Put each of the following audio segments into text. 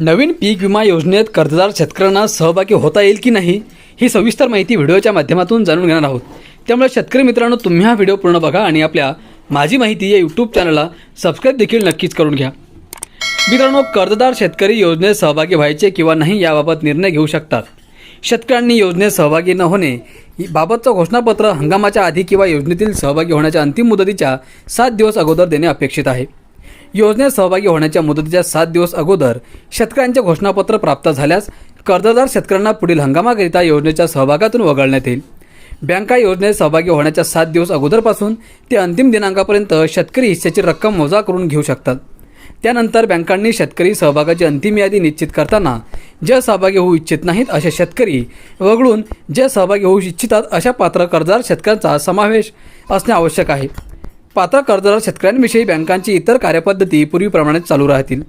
नवीन पीक विमा योजनेत कर्जदार शेतकऱ्यांना सहभागी होता येईल की नाही ही सविस्तर माहिती व्हिडिओच्या माध्यमातून जाणून घेणार आहोत. त्यामुळे शेतकरी मित्रांनो तुम्ही हा व्हिडिओ पूर्ण बघा आणि आपल्या माझी माहिती या यूट्यूब चॅनलला सबस्क्राईब देखील नक्कीच करून घ्या. मित्रांनो कर्जदार शेतकरी योजनेत सहभागी व्हायचे किंवा नाही याबाबत निर्णय घेऊ शकतात. शेतकऱ्यांनी योजनेत सहभागी न होणे बाबतचं घोषणापत्र हंगामाच्या आधी किंवा योजनेतील सहभागी होण्याच्या अंतिम मुदतीच्या सात दिवस अगोदर देणे अपेक्षित आहे. योजनेत सहभागी होण्याच्या मुदतीच्या सात दिवस अगोदर शेतकऱ्यांचे घोषणापत्र प्राप्त झाल्यास कर्जदार शेतकऱ्यांना पुढील हंगामाकरिता योजनेच्या सहभागातून वगळण्यात येईल. बँका योजनेत सहभागी होण्याच्या सात दिवस अगोदरपासून ते अंतिम दिनांकापर्यंत शेतकरी हिस्सेची रक्कम मोजा करून घेऊ शकतात. त्यानंतर बँकांनी शेतकरी सहभागाची अंतिम यादी निश्चित करताना जे सहभागी होऊ इच्छित नाहीत असे शेतकरी वगळून जे सहभागी होऊ इच्छितात अशा पात्र कर्जदार शेतकऱ्यांचा समावेश असणे आवश्यक आहे. पात्र कर्जदार शेतकऱ्यांविषयी बँकांची इतर कार्यपद्धती पूर्वीप्रमाणे चालू राहतील.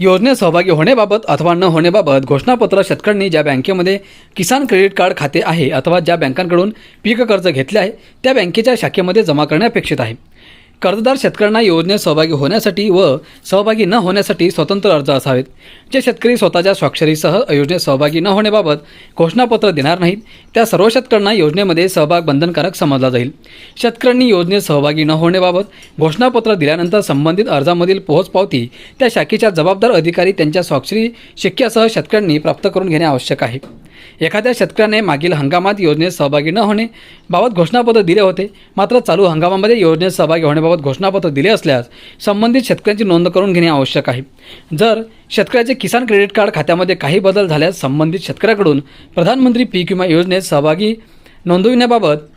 योजनेत सहभागी होण्याबाबत अथवा न होण्याबाबत घोषणापत्र शेतकऱ्यांनी ज्या बँकेमध्ये किसान क्रेडिट कार्ड खाते आहे अथवा ज्या बँकांकडून पीक कर्ज घेतले आहे त्या बँकेच्या शाखेमध्ये जमा करणे अपेक्षित आहे. कर्जदार शेतकऱ्यांना योजनेत सहभागी होण्यासाठी व सहभागी न होण्यासाठी स्वतंत्र अर्ज असावेत. जे शेतकरी स्वतःच्या स्वाक्षरीसह योजनेत सहभागी न होण्याबाबत घोषणापत्र देणार नाहीत त्या सर्व शेतकऱ्यांना योजनेमध्ये सहभाग बंधनकारक समजला जाईल. शेतकऱ्यांनी योजनेत सहभागी न होण्याबाबत घोषणापत्र दिल्यानंतर संबंधित अर्जामधील पोहोचपावती त्या शाखेच्या जबाबदार अधिकारी त्यांच्या स्वाक्षरी शिक्क्यासह शेतकऱ्यांनी प्राप्त करून घेणे आवश्यक आहे. एखाद्या शेतकऱ्याने मागील हंगामात योजनेत सहभागी न होणे बाबत घोषणापत्र दिले होते मात्र चालू हंगामामध्ये योजनेत सहभागी होण्याबाबत घोषणापत्र दिले असल्यास संबंधित शेतकऱ्यांची नोंद करून घेणे आवश्यक आहे. जर शेतकऱ्याचे किसान क्रेडिट कार्ड खात्यामध्ये काही बदल झाल्यास संबंधित शेतकऱ्याकडून प्रधानमंत्री पीक विमा योजनेत सहभागी नोंदविण्याबाबत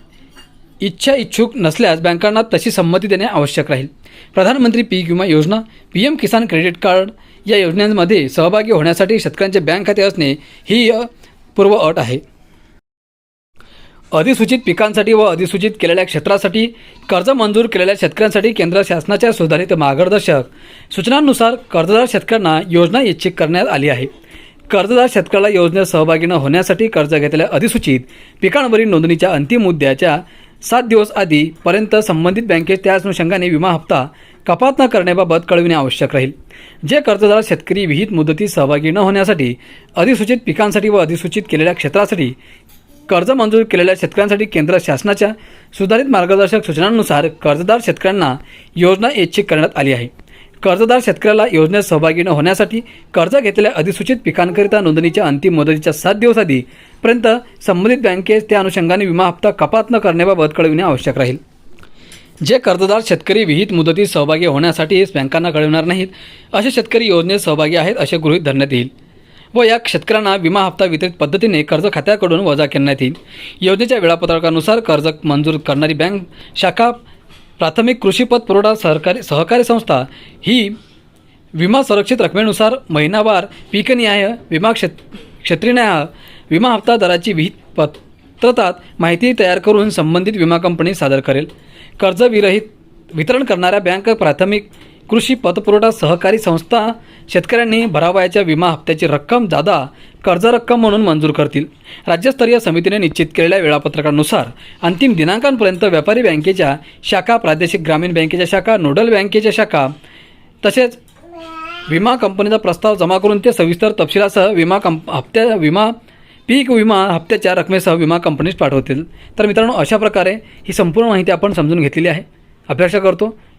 इच्छा इच्छुक नसल्यास बँकांना तशी संमती देणे आवश्यक राहील. प्रधानमंत्री पीक विमा योजना P M Kisan credit card या योजनांमध्ये सहभागी होण्यासाठी शेतकऱ्यांचे बँक खाते असणे ही पूर्व अट आहे. अधिसूचित पिकांसाठी व अधिसूचित केलेल्या क्षेत्रासाठी कर्ज मंजूर केलेल्या शेतकऱ्यांसाठी केंद्र शासनाच्या सुधारित मार्गदर्शक सूचनांनुसार कर्जदार शेतकऱ्यांना योजना इच्छित करण्यात आली आहे. कर्जदार शेतकऱ्याला योजनेत सहभागी न होण्यासाठी कर्ज घेतलेल्या अधिसूचित पिकांवरील नोंदणीच्या अंतिम मुद्द्याच्या सात दिवस आधीपर्यंत संबंधित बँकेत त्या अनुषंगाने विमा हप्ता कपात न करण्याबाबत कळविणे आवश्यक राहील. जे कर्जदार शेतकरी विहित मुदतीत सहभागी न होण्यासाठी अधिसूचित पिकांसाठी व अधिसूचित केलेल्या क्षेत्रासाठी कर्ज मंजूर केलेल्या शेतकऱ्यांसाठी केंद्र शासनाच्या सुधारित मार्गदर्शक सूचनांनुसार कर्जदार शेतकऱ्यांना योजना ऐच्छिक करण्यात आली आहे. कर्जदार शेतकऱ्याला योजनेत सहभागी न होण्यासाठी कर्ज घेतलेल्या अधिसूचित पिकांकरिता नोंदणीच्या अंतिम मुदतीच्या सात दिवस आधीपर्यंत संबंधित बँकेस त्या अनुषंगाने विमा हप्ता कपात न करण्याबाबत कळविणे आवश्यक राहील. जे कर्जदार शेतकरी विहित मुदतीत सहभागी होण्यासाठी बँकांना कळविणार नाहीत असे शेतकरी योजनेत सहभागी आहेत असे गृहीत धरण्यात येईल. व या शेतकऱ्यांना विमा हप्ता वितरित पद्धतीने कर्ज खात्याकडून वजा करण्यात येईल योजनेच्या वेळापत्रकानुसार कर्ज मंजूर करणारी बँक शाखा प्राथमिक कृषी पत पुरवठा सहकारी सहकारी संस्था ही विमा संरक्षित रकमेनुसार महिनावार पीकनिहाय विमा क्षेत क्षेत्रीनिहाय विमा हप्ता दराची विहित पत्रतात माहिती तयार करून संबंधित विमा कंपनी सादर करेल. कर्ज विरहित वितरण करणाऱ्या बँक प्राथमिक कृषी पतपुरवठा सहकारी संस्था शेतकऱ्यांनी भरावयाच्या विमा हप्त्याची रक्कम जादा कर्ज रक्कम म्हणून मंजूर करतील. राज्यस्तरीय समितीने निश्चित केलेल्या वेळापत्रकानुसार अंतिम दिनांकांपर्यंत व्यापारी बँकेच्या शाखा प्रादेशिक ग्रामीण बँकेच्या शाखा नोडल बँकेच्या शाखा तसेच विमा कंपनीचा प्रस्ताव जमा करून ते सविस्तर तपशिलासह विमा कंप हप्त्या विमा पीक विमा हप्त्याच्या रकमेसह विमा कंपनीस पाठवतील. तर मित्रांनो अशा प्रकारे ही संपूर्ण माहिती आपण समजून घेतलेली आहे. अपेक्षा करतो.